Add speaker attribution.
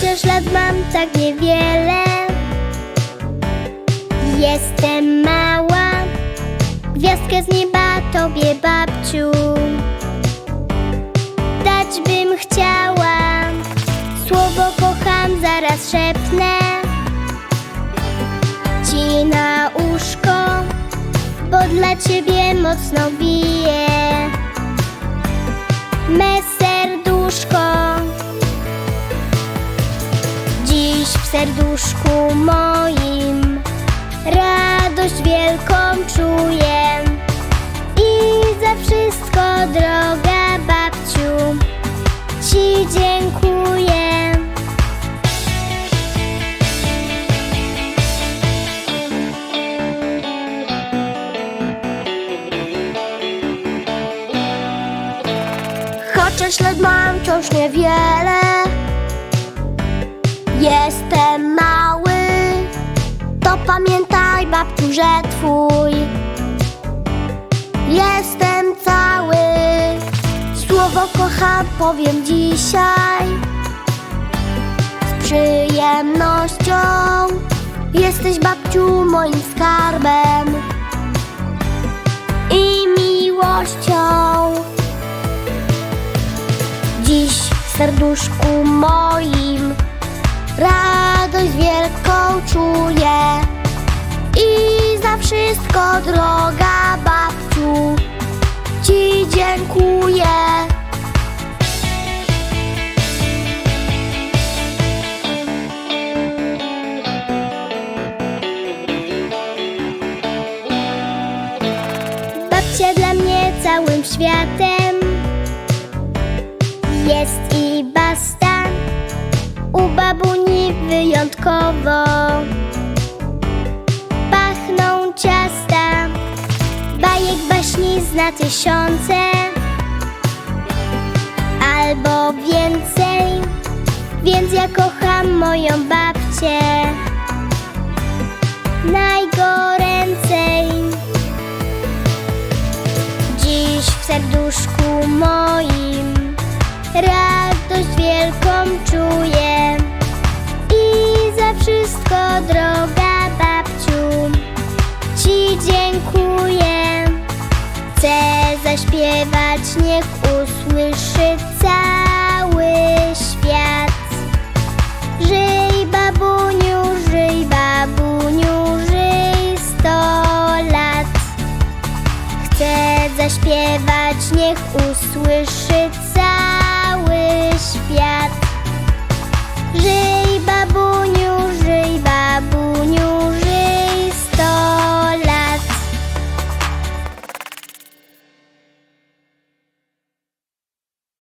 Speaker 1: Chociaż lat mam tak niewiele. Jestem mała. Gwiazdkę z nieba tobie babciu. Dać bym chciała. Słowo kocham zaraz szepnę. Ci na uszko Bo dla ciebie mocno bije. Me serduszko serduszku moim. Radość wielką czuję. I za wszystko droga babciu Ci dziękuję. Chociaż lat mam wciąż niewiele Jestem babciu, że twój. Jestem cały. Słowo kocham powiem dzisiaj. Z przyjemnością. Jesteś babciu moim skarbem. I miłością. Dziś w serduszku moim Radość wielką czuję wszystko droga babciu. Ci dziękuję. Babcia dla mnie całym światem. Jest i basta. U babuni wyjątkowo tysiące Albo więcej. Więc ja kocham moją babcię Najgoręcej. Dziś w serduszku moim Radość wielką czuję I za wszystko droga zaśpiewać, niech usłyszy cały świat. Żyj babuniu, żyj babuniu, żyj sto lat. Chcę zaśpiewać, niech usłyszy cały świat.